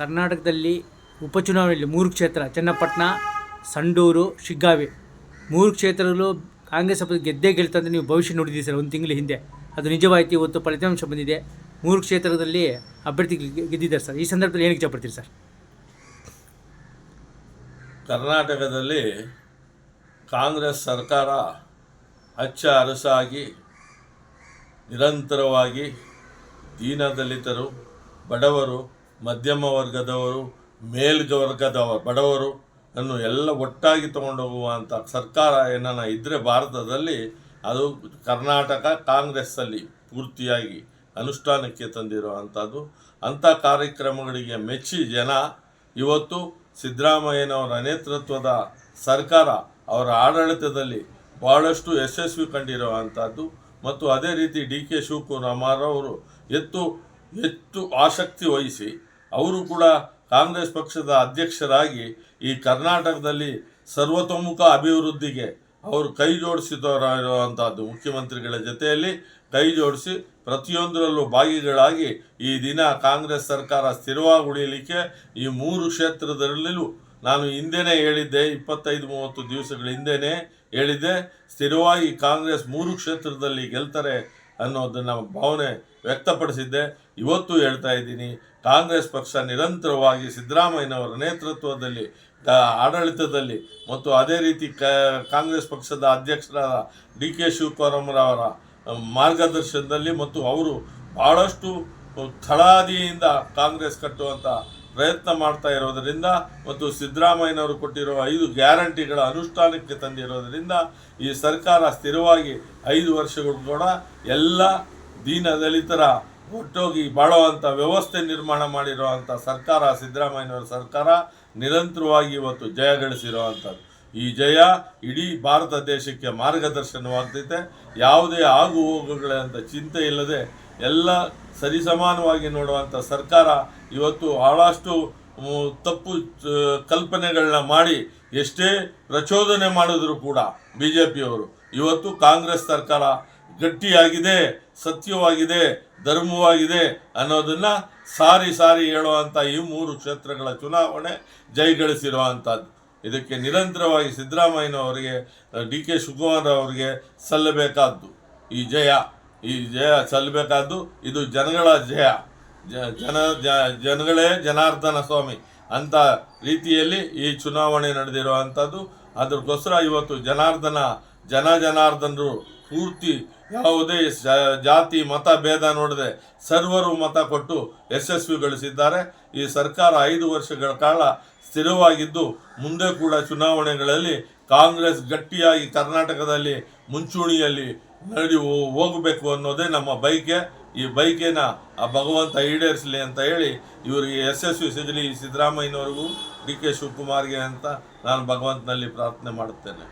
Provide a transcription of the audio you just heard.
ಕರ್ನಾಟಕದಲ್ಲಿ ಉಪಚುನಾವಣೆಯಲ್ಲಿ ಮೂರು ಕ್ಷೇತ್ರ, ಚನ್ನಪಟ್ಟಣ, ಸಂಡೂರು, ಶಿಗ್ಗಾವಿ. ಮೂರು ಕ್ಷೇತ್ರಗಳು ಕಾಂಗ್ರೆಸ್ ಸಭೆ ಗೆದ್ದೇ ಗೆಲ್ತಂತ ನೀವು ಭವಿಷ್ಯ ನೋಡಿದ್ದೀರಿ ಸರ್, ಒಂದು ತಿಂಗಳ ಹಿಂದೆ. ಅದು ನಿಜವಾಯಿತು, ಇವತ್ತು ಫಲಿತಾಂಶ ಬಂದಿದೆ. ಮೂರು ಕ್ಷೇತ್ರದಲ್ಲಿ ಅಭ್ಯರ್ಥಿ ಗೆದ್ದಿದ್ದಾರೆ ಸರ್. ಈ ಸಂದರ್ಭದಲ್ಲಿ ಏನಕ್ಕೆ ಇಷ್ಟಪಡ್ತೀರಿ ಸರ್? ಕರ್ನಾಟಕದಲ್ಲಿ ಕಾಂಗ್ರೆಸ್ ಸರ್ಕಾರ ಅಚ್ಚ ಅರಸಾಗಿ, ನಿರಂತರವಾಗಿ ದೀನದಲಿತರು, ಬಡವರು ಮಧ್ಯಮ ವರ್ಗದವರು ಮೇಲ್ವರ್ಗದವರು ಬಡವರು ಅನ್ನು ಎಲ್ಲ ಒಟ್ಟಾಗಿ ತಗೊಂಡು ಹೋಗುವಂಥ ಸರ್ಕಾರ ಏನನ್ನ ಇದ್ದರೆ ಭಾರತದಲ್ಲಿ ಅದು ಕರ್ನಾಟಕ ಕಾಂಗ್ರೆಸ್ಸಲ್ಲಿ ಪೂರ್ತಿಯಾಗಿ ಅನುಷ್ಠಾನಕ್ಕೆ ತಂದಿರುವಂಥದ್ದು ಅಂಥ ಕಾರ್ಯಕ್ರಮಗಳಿಗೆ ಮೆಚ್ಚಿ ಜನ ಇವತ್ತು ಸಿದ್ದರಾಮಯ್ಯನವರ ನೇತೃತ್ವದ ಸರ್ಕಾರ ಅವರ ಆಡಳಿತದಲ್ಲಿ ಭಾಳಷ್ಟು ಯಶಸ್ವಿ ಕಂಡಿರುವಂಥದ್ದು ಮತ್ತು ಅದೇ ರೀತಿ ಡಿ ಕೆ ಶಿವಕುಮಾರವರು ಎತ್ತು ಹೆಚ್ಚು ಆಸಕ್ತಿ ವಹಿಸಿ ಅವರು ಕೂಡ ಕಾಂಗ್ರೆಸ್ ಪಕ್ಷದ ಅಧ್ಯಕ್ಷರಾಗಿ ಈ ಕರ್ನಾಟಕದಲ್ಲಿ ಸರ್ವತೋಮುಖ ಅಭಿವೃದ್ಧಿಗೆ ಅವರು ಕೈ ಜೋಡಿಸಿದವರಾಗಿರುವಂಥದ್ದು ಮುಖ್ಯಮಂತ್ರಿಗಳ ಜೊತೆಯಲ್ಲಿ ಕೈ ಜೋಡಿಸಿ ಪ್ರತಿಯೊಂದರಲ್ಲೂ ಭಾಗಿಗಳಾಗಿ ಈ ದಿನ ಕಾಂಗ್ರೆಸ್ ಸರ್ಕಾರ ಸ್ಥಿರವಾಗಿ ಉಳಿಯಲಿಕ್ಕೆ ಈ ಮೂರು ಕ್ಷೇತ್ರದಲ್ಲೂ ನಾನು ಹಿಂದೆನೇ ಹೇಳಿದ್ದೆ, ಇಪ್ಪತ್ತೈದು ಮೂವತ್ತು ದಿವಸಗಳ ಹಿಂದೆನೇ ಹೇಳಿದ್ದೆ, ಸ್ಥಿರವಾಗಿ ಕಾಂಗ್ರೆಸ್ ಮೂರು ಕ್ಷೇತ್ರದಲ್ಲಿ ಗೆಲ್ತಾರೆ ಅನ್ನೋದನ್ನ ಭಾವನೆ ವ್ಯಕ್ತಪಡಿಸಿದ್ದೆ. ಇವತ್ತು ಹೇಳ್ತಾ ಇದ್ದೀನಿ, ಕಾಂಗ್ರೆಸ್ ಪಕ್ಷ ನಿರಂತರವಾಗಿ ಸಿದ್ದರಾಮಯ್ಯನವರ ನೇತೃತ್ವದಲ್ಲಿ ಆಡಳಿತದಲ್ಲಿ ಮತ್ತು ಅದೇ ರೀತಿ ಕಾಂಗ್ರೆಸ್ ಪಕ್ಷದ ಅಧ್ಯಕ್ಷರಾದ ಡಿ ಕೆ ಶಿವಕುಮಾರಮ್ಮರವರ ಮಾರ್ಗದರ್ಶನದಲ್ಲಿ ಮತ್ತು ಅವರು ಭಾಳಷ್ಟು ಥಳಾದಿಯಿಂದ ಕಾಂಗ್ರೆಸ್ ಕಟ್ಟುವಂಥ ಪ್ರಯತ್ನ ಮಾಡ್ತಾ ಇರೋದರಿಂದ ಮತ್ತು ಸಿದ್ದರಾಮಯ್ಯನವರು ಕೊಟ್ಟಿರುವ ಐದು ಗ್ಯಾರಂಟಿಗಳ ಅನುಷ್ಠಾನಕ್ಕೆ ತಂದಿರೋದರಿಂದ ಈ ಸರ್ಕಾರ ಸ್ಥಿರವಾಗಿ ಐದು ವರ್ಷಗಳು ಕೂಡ ಎಲ್ಲ ದೀನ ದಲಿತರ ಒಟ್ಟೋಗಿ ಬಾಳುವಂಥ ವ್ಯವಸ್ಥೆ ನಿರ್ಮಾಣ ಮಾಡಿರುವಂಥ ಸರ್ಕಾರ, ಸಿದ್ದರಾಮಯ್ಯನವರ ಸರ್ಕಾರ ನಿರಂತರವಾಗಿ ಇವತ್ತು ಜಯ ಗಳಿಸಿರುವಂಥದ್ದು ಈ ಜಯ ಇಡೀ ಭಾರತ ದೇಶಕ್ಕೆ ಮಾರ್ಗದರ್ಶನವಾಗ್ತೈತೆ. ಯಾವುದೇ ಆಗು ಹೋಗುಗಳಂತ ಚಿಂತೆ ಇಲ್ಲದೆ ಎಲ್ಲ ಸರಿಸಮಾನವಾಗಿ ನೋಡುವಂಥ ಸರ್ಕಾರ ಇವತ್ತು ಭಾಳಷ್ಟು ತಪ್ಪು ಕಲ್ಪನೆಗಳನ್ನ ಮಾಡಿ ಎಷ್ಟೇ ಪ್ರಚೋದನೆ ಮಾಡಿದ್ರು ಕೂಡ ಬಿ ಜೆ ಪಿಯವರು ಇವತ್ತು ಕಾಂಗ್ರೆಸ್ ಸರ್ಕಾರ ಗಟ್ಟಿಯಾಗಿದೆ, ಸತ್ಯವಾಗಿದೆ, ಧರ್ಮವಾಗಿದೆ ಅನ್ನೋದನ್ನ ಸಾರಿ ಸಾರಿ ಹೇಳುವಂಥ ಈ ಮೂರು ಕ್ಷೇತ್ರಗಳ ಚುನಾವಣೆ ಜಯಗಳಿಸಿರುವಂಥದ್ದು ಇದಕ್ಕೆ ನಿರಂತರವಾಗಿ ಸಿದ್ದರಾಮಯ್ಯನವರಿಗೆ ಡಿ ಕೆ ಶಿವಕುಮಾರ್ ಅವರಿಗೆ ಸಲ್ಲಬೇಕಾದ್ದು ಈ ಜಯ. ಈ ಜಯ ಸಲ್ಲಬೇಕಾದ್ದು ಇದು ಜನಗಳ ಜಯ. ಜನ ಜನಗಳೇ ಜನಾರ್ದನ ಸ್ವಾಮಿ ಅಂತ ರೀತಿಯಲ್ಲಿ ಈ ಚುನಾವಣೆ ನಡೆದಿರುವಂಥದ್ದು ಅದಕ್ಕೋಸ್ಕರ ಇವತ್ತು ಜನಾರ್ದನ, ಜನ ಜನಾರ್ದನರು ಪೂರ್ತಿ ಯಾವುದೇ ಜಾತಿ, ಮತ, ಭೇದ ನೋಡದೆ ಸರ್ವರು ಮತ ಕೊಟ್ಟು ಯಶಸ್ವಿಗೊಳಿಸಿದ್ದಾರೆ. ಈ ಸರ್ಕಾರ ಐದು ವರ್ಷಗಳ ಕಾಲ ಸ್ಥಿರವಾಗಿದ್ದು ಮುಂದೆ ಕೂಡ ಚುನಾವಣೆಗಳಲ್ಲಿ ಕಾಂಗ್ರೆಸ್ ಗಟ್ಟಿಯಾಗಿ ಕರ್ನಾಟಕದಲ್ಲಿ ಮುಂಚೂಣಿಯಲ್ಲಿ ನಡಿ ಹೋಗಬೇಕು ಅನ್ನೋದೇ ನಮ್ಮ ಬೈಕೆ ಈ ಬೈಕೇನ ಆ ಭಗವಂತ ಈಡೇರಿಸಲಿ ಅಂತ ಹೇಳಿ ಇವರಿಗೆ ಯಶಸ್ವಿ ಸಿಗಲಿ ಸಿದ್ದರಾಮಯ್ಯನವರಿಗೂ ಡಿ ಕೆ ಶಿವಕುಮಾರ್ಗೆ ಅಂತ ನಾನು ಭಗವಂತನಲ್ಲಿ ಪ್ರಾರ್ಥನೆ ಮಾಡುತ್ತೇನೆ.